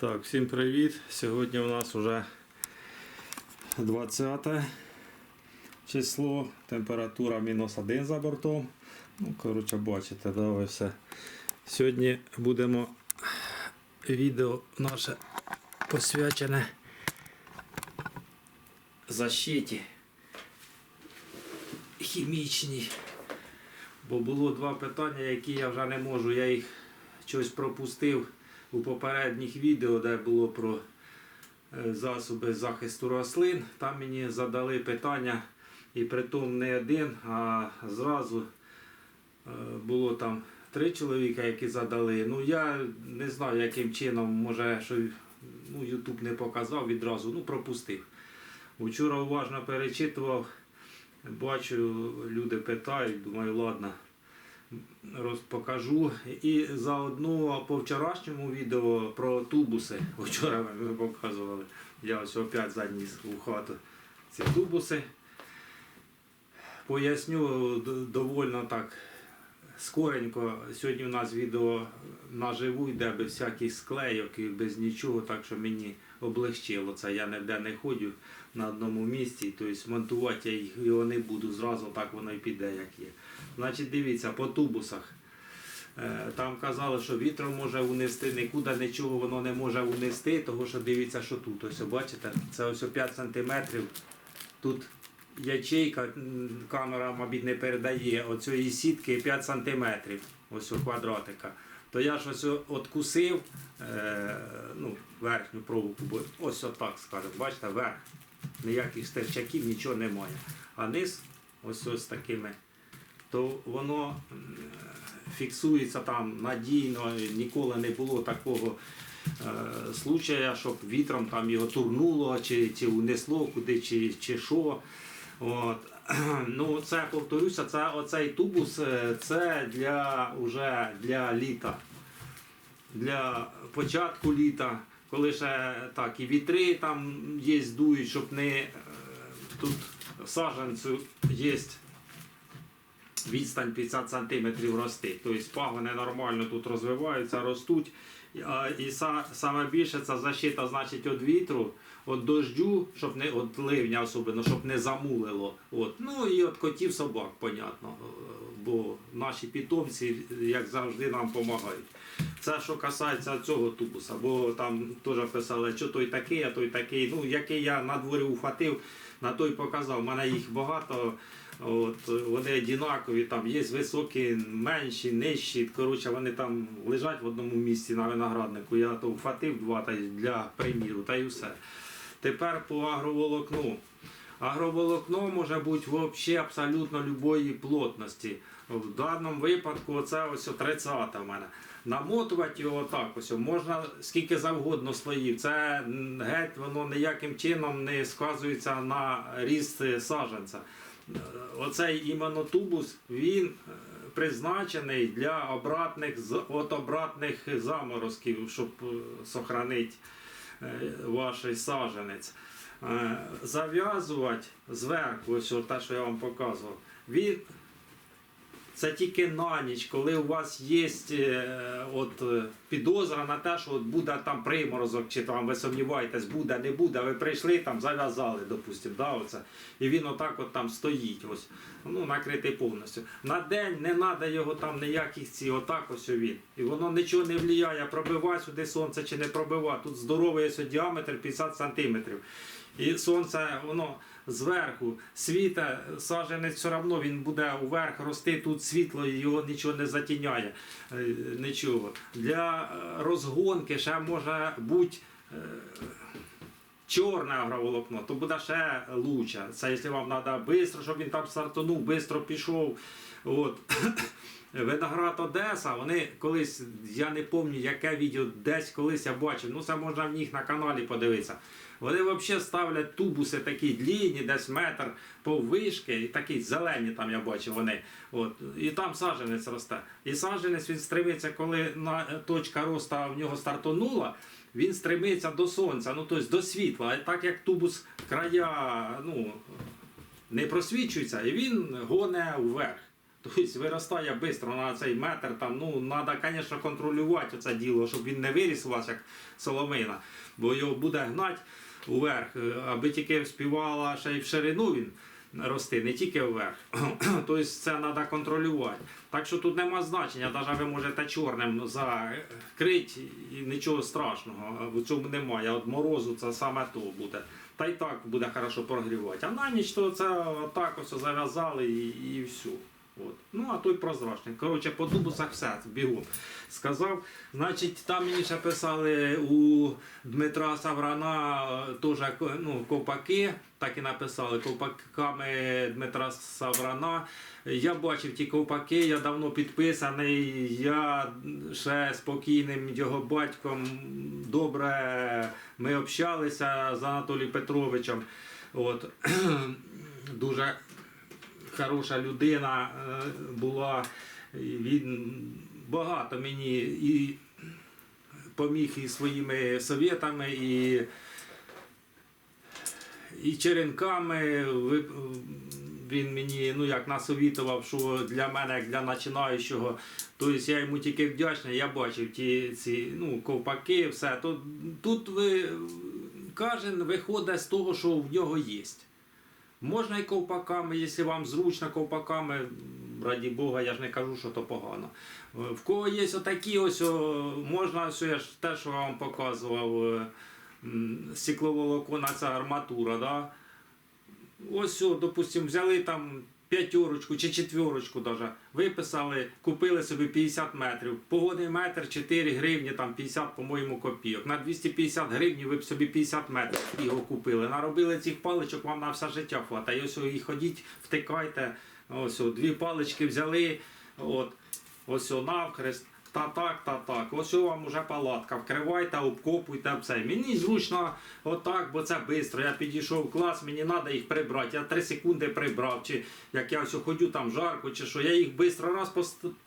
Так, всім привіт. Сьогодні у нас вже 20 число, температура мінус 1 за бортом. Ну, коротше, бачите, да, ви все. Сьогодні будемо відео наше посвячене защиті хімічній. Бо було два питання, які я вже не можу. Я їх щось пропустив у попередніх відео, де було про е, засоби захисту рослин. Там мені задали питання, і притом не один, а зразу е, було там три чоловіка, які задали. Ну я не знаю, яким чином, може, що ну, Ютуб не показав відразу, ну пропустив. Вчора уважно перечитував, бачу, люди питають, думаю, ладно роз- покажу. І заодно по вчорашньому відео про тубуси. Вчора ми показували. Я ось опять заніс у хату ці тубуси. Поясню довольно так скоренько. Сьогодні у нас відео наживу йде без всяких склейок і без нічого, так що мені облегчило це. Я ніде не ходжу на одному місці, тобто монтувати я його не буду, зразу так воно і піде, як є. Значить, дивіться, по тубусах. Е, Там казали, що вітром може унести, нікуди нічого воно не може унести, тому що дивіться, що тут. Ось бачите, це ось 5 см. Тут ячейка, камера, мабуть, не передає оцієї сітки 5 см. Ось у квадратика. То я ж ось откусив ну, верхню проволоку, бо ось отак скажемо, бачите, верх. Ніяких стерчаків, нічого немає. А низ ось ось такими то воно фіксується там надійно, ніколи не було такого е, случая, щоб вітром там його турнуло, чи, чи унесло куди, чи, чи що. От. Ну, це повторюся, це оцей тубус е, це для, уже для літа. Для початку літа, коли ще так і вітри там є, дують, щоб не е, тут саджанцю є відстань 50 см рости. Тобто пагони нормально тут розвиваються, ростуть. І саме більше це защита значить від вітру, від дождю, щоб не від ливня особливо, щоб не замулило. От. Ну і від котів собак, понятно. Е, Бо наші питомці, як завжди, нам допомагають. Це що касається цього тубуса, бо там теж писали, що той такий, а той такий. Ну, який я на дворі ухватив, на той показав. У мене їх багато. От, вони однакові, там є високі, менші, нижчі. Коротше, вони там лежать в одному місці на винограднику. Я то вхватив два та для приміру, та й все. Тепер по агроволокну. Агроволокно може бути взагалі абсолютно любої плотності. В даному випадку це ось 30 в мене. Намотувати його так ось можна скільки завгодно слоїв. Це геть воно ніяким чином не сказується на ріст е, саджанця. Е, Оцей іменно тубус він е, призначений для обратних от обратних заморозків, щоб сохранити ваш саджанець. Е, Зав'язувати зверху, ось те, що я вам показував, він це тільки на ніч, коли у вас є е, от, е, підозра на те, що от буде там приморозок, чи там ви сумніваєтесь, буде, не буде. Ви прийшли там, зав'язали, допустимо, да, оце, і він отак от там стоїть, ось, ну, накритий повністю. На день не треба його там ніяких ці, отак ось він. І воно нічого не впливає, пробиває сюди сонце чи не пробиває. Тут здоровий ось діаметр 50 сантиметрів. І сонце, воно зверху світе, саджанець все одно він буде уверх рости, тут світло його нічого не затіняє. е, Нічого. Для е, розгонки ще може бути. е, Чорне агроволокно, то буде ще лучше. Це якщо вам треба швидко, щоб він там стартанув, швидко пішов. От. Виноград Одеса, вони колись, я не пам'ятаю, яке відео, десь колись я бачив, ну це можна в них на каналі подивитися. Вони взагалі ставлять тубуси такі длінні, десь метр поввишки, і такі зелені там я бачив вони. От. І там саджанець росте. І саджанець він стремиться, коли на, точка росту в нього стартонула, він стремиться до сонця, ну тобто до світла. А так як тубус края ну, не просвічується, і він гоне вверх. Тобто виростає швидко на цей метр. Там, ну, треба, звісно, контролювати це діло, щоб він не виріс у вас як соломина, бо його буде гнати уверх, е, аби тільки співала ще й в ширину він рости, не тільки вверх. тобто це треба контролювати. Так що тут нема значення, навіть ви можете чорним закрити і нічого страшного в цьому немає. От морозу це саме то буде. Та й так буде хорошо прогрівати. А на ніч то це так ось зав'язали і, і все. От. Ну, а той прозрачний. Коротше, по тубусах все бігом. Сказав, значить, там мені ще писали у Дмитра Саврана е, теж ну, ковпаки, так і написали ковпаками Дмитра Саврана. Я бачив ті ковпаки, я давно підписаний, я ще спокійним його батьком добре ми общалися з Анатолієм Петровичем. От. Дуже хороша людина е, була. Він багато мені і поміг і своїми совєтами, і, і черенками. Він мені ну як насовітував, що для мене, як для починаючого, тобто я йому тільки вдячний, я бачив ті ці ну, ковпаки, все. То, тут ви кожен виходить з того, що в нього є. Можна і ковпаками, якщо вам зручно ковпаками, раді Бога, я ж не кажу, що то погано. В кого є отакі ось, можна ось я ж те, що я вам показував, е, стекловолоконна ця арматура, да? Ось, допустимо, взяли там п'ятерочку чи четверочку даже, виписали, купили собі 50 метрів. Погодний метр 4 гривні, там 50, по-моєму, копійок. На 250 гривень ви б собі 50 метрів його купили. Наробили цих паличок, вам на все життя хватає. Ось і ходіть, втикайте. Ось дві палички взяли. От, ось навкрест. Та так, та так. Ось вам уже палатка. Вкривайте, обкопуйте все. Мені зручно отак, бо це швидко. Я підійшов в клас, мені треба їх прибрати. Я 3 секунди прибрав. Чи як я ось ходю там жарко, чи що. Я їх швидко раз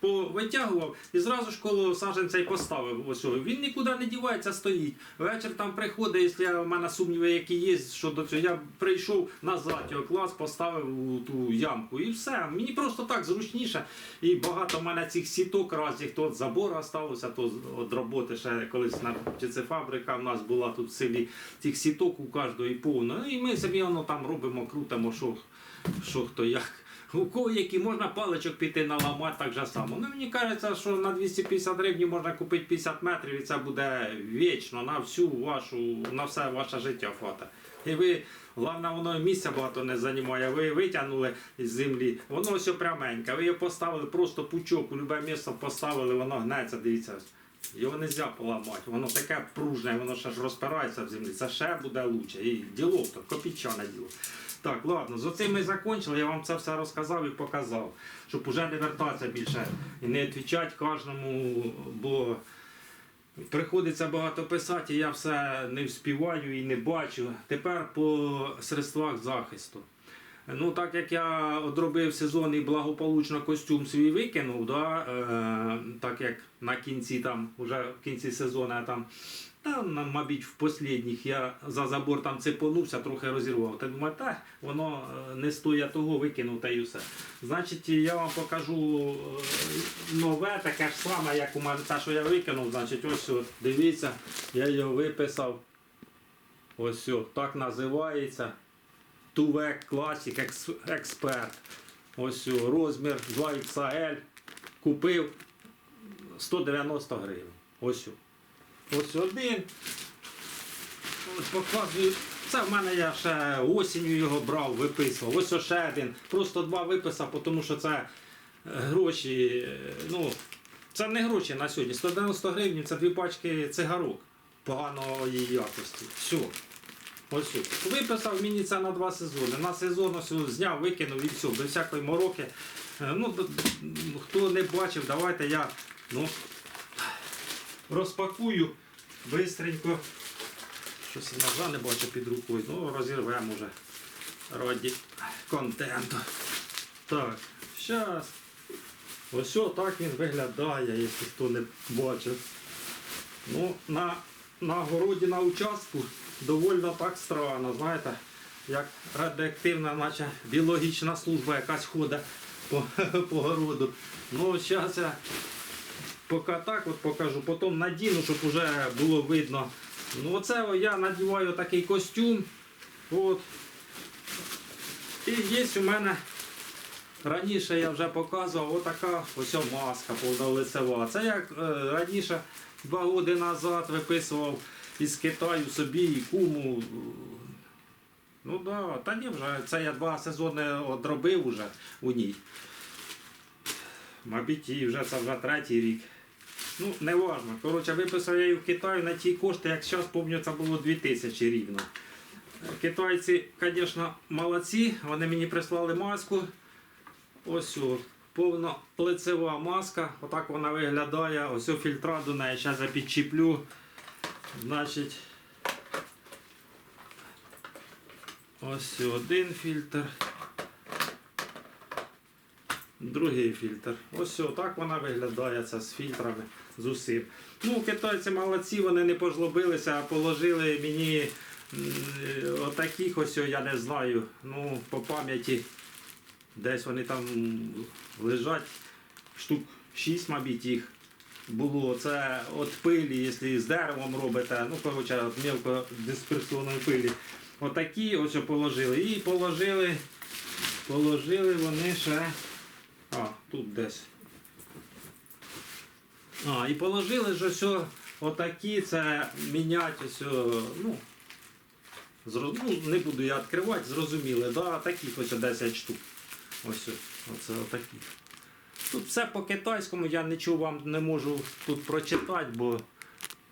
повитягував і зразу ж коло саженця й поставив. Ось. Він нікуди не дівається, стоїть. Вечір там приходить, якщо в мене сумніви, які є щодо цього. Я прийшов назад його клас, поставив у ту ямку і все. Мені просто так зручніше. І багато в мене цих сіток разів, то забору залишилося, то з- від роботи ще колись на птицефабрика в нас була тут в селі. Цих сіток у кожної повно. І ми собі воно там робимо, крутимо, що, що хто як. У кого які можна паличок піти наламати так же само. Ну мені кажеться, що на 250 гривень можна купити 50 метрів і це буде вічно на всю вашу, на все ваше життя хватить. І ви, головне, воно місця багато не займає. Ви витягнули з землі, воно все пряменьке. Ви його поставили просто пучок, у любе місце поставили, воно гнеться, дивіться. Його не можна поламати, воно таке пружне, воно ще ж розпирається в землі. Це ще буде краще. І діло то, копійчане діло. Так, ладно, з оцим ми закінчили, я вам це все розказав і показав, щоб уже не вертатися більше і не відповідати кожному, бо приходиться багато писати, я все не вспіваю і не бачу. Тепер по средствах захисту. Ну, так як я одробив сезон і благополучно костюм свій викинув, да, е, так як на кінці там, вже в кінці сезону я там, та, мабуть, в останніх я за забор там цепонувся, трохи розірвав. Та думаю, та воно е, не стоїть того, викинув та й усе. Значить, я вам покажу е, нове, таке ж саме, як у мене те, що я викинув. Значить, ось дивіться, я його виписав. Ось так називається. Тувек Classic Експерт. Ось розмір 2XL. Купив 190 гривень. Ось. Ось один. Ось показую. Це в мене я ще осінню його брав, виписував. Ось ще один. Просто два виписав, тому що це е, гроші. е, Ну, це не гроші на сьогодні. 190 гривень це дві пачки цигарок поганої якості. Все. Ось. Виписав мені це на два сезони. На сезон ось зняв, викинув і все, без всякої мороки. Е, Ну, хто не бачив, давайте я ну, розпакую бистренько. Щось ножа не бачу під рукою. Ну, розірвемо вже раді контенту. Так, зараз. Ось так він виглядає, якщо хто не бачив. Ну, на, на городі на участку доволі так странно, знаєте, як радіоактивна, наче біологічна служба якась ходить по, по городу. Ну, зараз я поки так от покажу, потім надіну, щоб вже було видно. Ну, оце я надіваю такий костюм. От. І є у мене раніше я вже показував отака ось маска повнолицева. Це як е, раніше два роки назад виписував із Китаю собі і куму. Ну да, та ні, вже це я два сезони одробив уже у ній. Мабуть, і вже це вже третій рік. Ну, не важно. Коротше, виписав я її в Китаю на ті кошти, як зараз пам'ятаю, це було 2000 рівно. Китайці, звісно, молодці. Вони мені прислали маску. Ось повна лицева маска. Отак вона виглядає. Ось фільтра до неї. Зараз я підчіплю. Значить. Ось один фільтр. Другий фільтр. Ось отак вона виглядає це з фільтрами, з. Ну, китайці молодці, вони не пожлобилися, а положили мені отаких ось, я не знаю, ну, по пам'яті. Десь вони там лежать, штук 6, мабуть, їх було. Це від пилі, якщо з деревом робите, ну, коротше, від мелкодисперсійної пилі. Отакі ось положили. І положили, положили вони ще. А, тут десь. А, і положили ж ось отакі, це міняти ось, ну, зро- ну, не буду я відкривати, зрозуміли, да, таких ось 10 штук. Ось, оце отакі. Тут все по-китайському, я нічого вам не можу тут прочитати, бо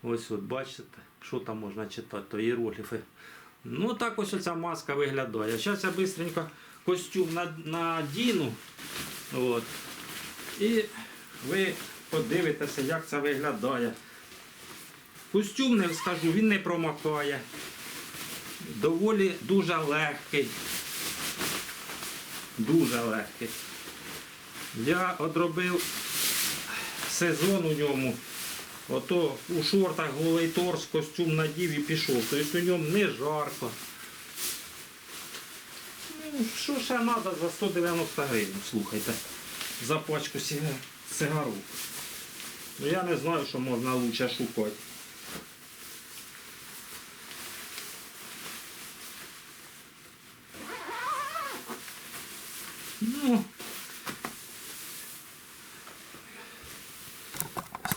ось от бачите, що там можна читати, то іерогліфи. Ну так ось оця маска виглядає. Зараз я швидко костюм надіну. От. І ви подивитеся, як це виглядає. Костюм не скажу, він не промокає. Доволі дуже легкий. Дуже легкий. Я одробив сезон у ньому. Ото у шортах голий торс, костюм надів і пішов. Тобто у ньому не жарко. Ну, що ще треба за 190 гривень, слухайте, за пачку сига- сигарок. Ну я не знаю, що можна лучше шукати. Ну,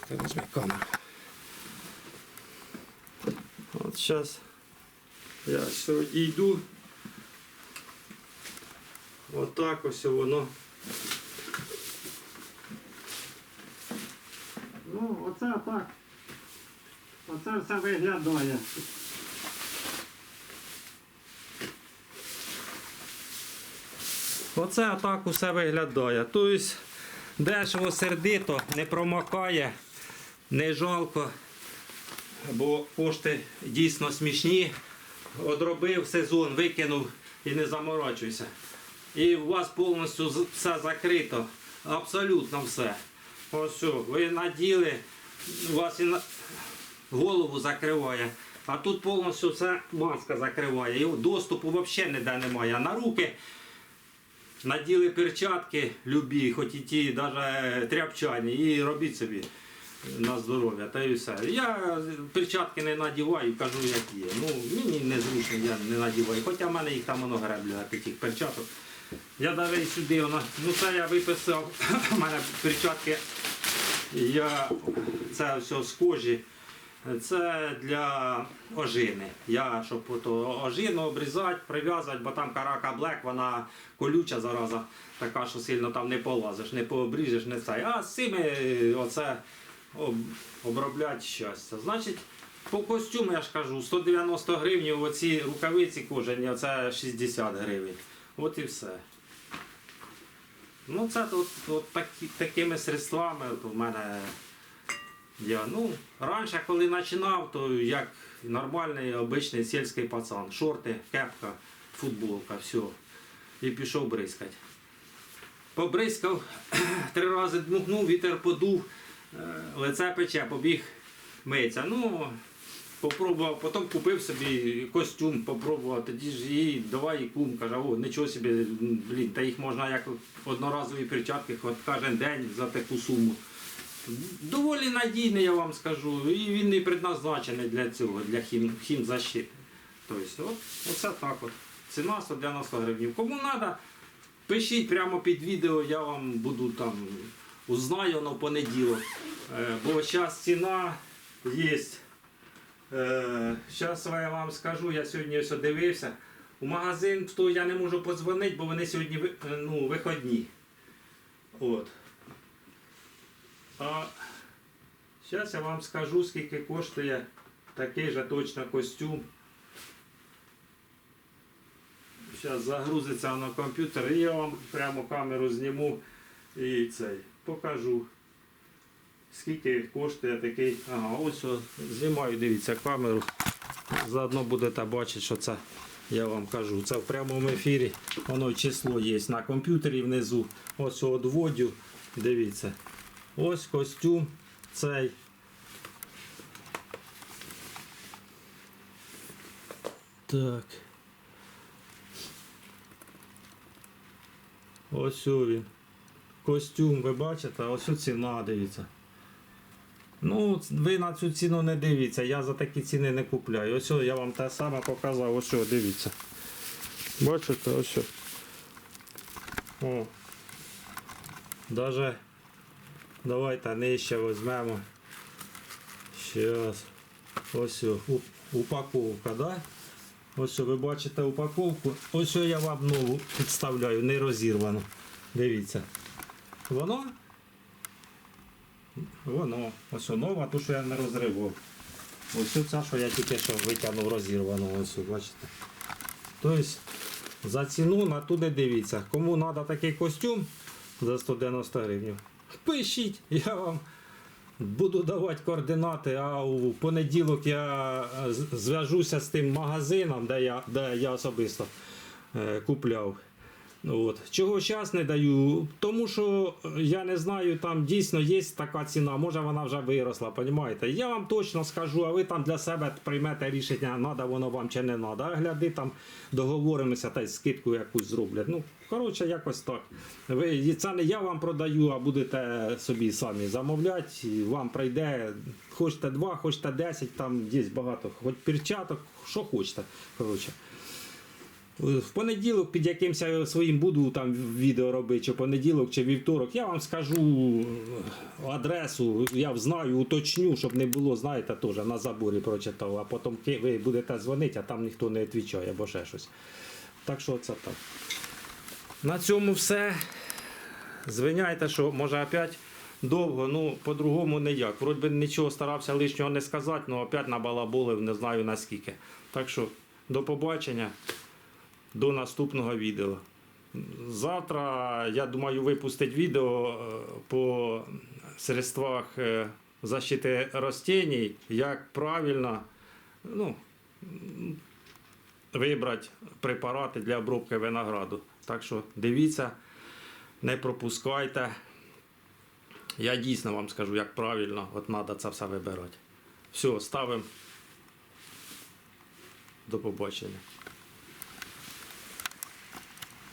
Ти візьми камеру. От зараз я сьогодні йду. Отак ось воно. Ну, оце так. Оце все виглядає. Оце так усе виглядає. Тобто дешево сердито, не промокає, не жалко, бо кошти дійсно смішні. Одробив сезон, викинув і не заморочуйся. І у вас повністю все закрито. Абсолютно все. Ось ви наділи, у вас і голову закриває. А тут повністю все маска закриває. І доступу взагалі ніде немає. А на руки наділи перчатки любі, хоч і ті навіть тряпчані, і робіть собі на здоров'я. Та і все. Я перчатки не надіваю, кажу, як є. Ну, мені незручно, я не надіваю. Хоча в мене їх там воно греблю, таких перчаток. Я навіть сюди, вона, ну це я виписав, у мене перчатки, я, це все з кожі. Це для ожини. Я, щоб ото ожину обрізати, прив'язати, бо там карака блек, вона колюча зараза, така, що сильно там не полазиш, не пообріжеш, не це. А з цими е, оце об, оброблять щастя. Значить, по костюму я ж кажу, 190 гривень, оці рукавиці кожені, оце 60 гривень. От і все. Ну, це от, от такі, такими средствами от у мене. Я, ну, раніше, коли починав, то як нормальний обичний сільський пацан. Шорти, кепка, футболка, все. І пішов бризкати. Побризкав, три рази дмухнув, вітер подув, е, лице пече, побіг миться. Ну, Попробував, потім купив собі костюм, попробував, тоді ж їй давай і кум каже, о, нічого собі, блін, та їх можна як одноразові перчатки хоч кожен день за таку суму. Доволі надійний, я вам скажу, і він не предназначений для цього, для хім, хімзащити. Тобто, оце так от. Ціна 190 гривень. Кому треба, пишіть прямо під відео, я вам буду там узнаю в понеділок. Е, бо зараз ціна є. Зараз я вам скажу, я сьогодні ось дивився. У магазин в той я не можу подзвонити, бо вони сьогодні е, ну, виходні. От. А зараз я вам скажу, скільки коштує такий же точно костюм. Зараз загрузиться на комп'ютер і я вам прямо камеру зніму і цей покажу. Скільки коштує такий. Ага, ось знімаю, дивіться камеру. Заодно будете бачити, що це я вам кажу. Це в прямому ефірі. Воно число є на комп'ютері внизу. Ось одводю. Дивіться. Ось костюм цей. Так. Ось він. Костюм, ви бачите, ось ціна, дивіться. Ну, ви на цю ціну не дивіться, я за такі ціни не купляю. Ось я вам те саме показав, ось дивіться. Бачите, ось. о. Даже давайте нижче візьмемо. Щас. Ось упаковка, да? Ось ви бачите упаковку. Ось я вам нову підставляю, не розірвану. Дивіться. Воно Воно, ось нова, ту, що я не розривав. Ось ця, що я тільки що витягнув розірвану, ось бачите. Тобто за ціну на туди дивіться. Кому треба такий костюм за 190 гривень, пишіть, я вам буду давати координати, а у понеділок я зв'яжуся з тим магазином, де я, де я особисто е, купляв. От. Чого зараз не даю? Тому що е, я не знаю, там дійсно є така ціна, може вона вже виросла, розумієте? Я вам точно скажу, а ви там для себе приймете рішення, треба воно вам чи не треба. А гляди там договоримося та й скидку якусь зроблять. Ну, коротше, якось так. Ви, це не я вам продаю, а будете собі самі замовляти. Вам прийде, хочете два, хочете 10, там є багато, хоч перчаток, що хочете. Коротше. В понеділок під якимось своїм буду там відео робити, чи понеділок, чи вівторок, я вам скажу адресу, я знаю, уточню, щоб не було, знаєте, теж на заборі прочитав, а потім ви будете дзвонити, а там ніхто не відповідає або ще щось. Так що це так. На цьому все. Звиняйте, що може опять довго, ну по-другому ніяк. Вроді би нічого старався лишнього не сказати, але опять набалаболив, не знаю наскільки. Так що до побачення до наступного відео. Завтра, я думаю, випустить відео е, по средствах е, защити растений, як правильно ну, вибрати препарати для обробки винограду. Так що дивіться, не пропускайте. Я дійсно вам скажу, як правильно от треба це все вибирати. Все, ставимо. До побачення.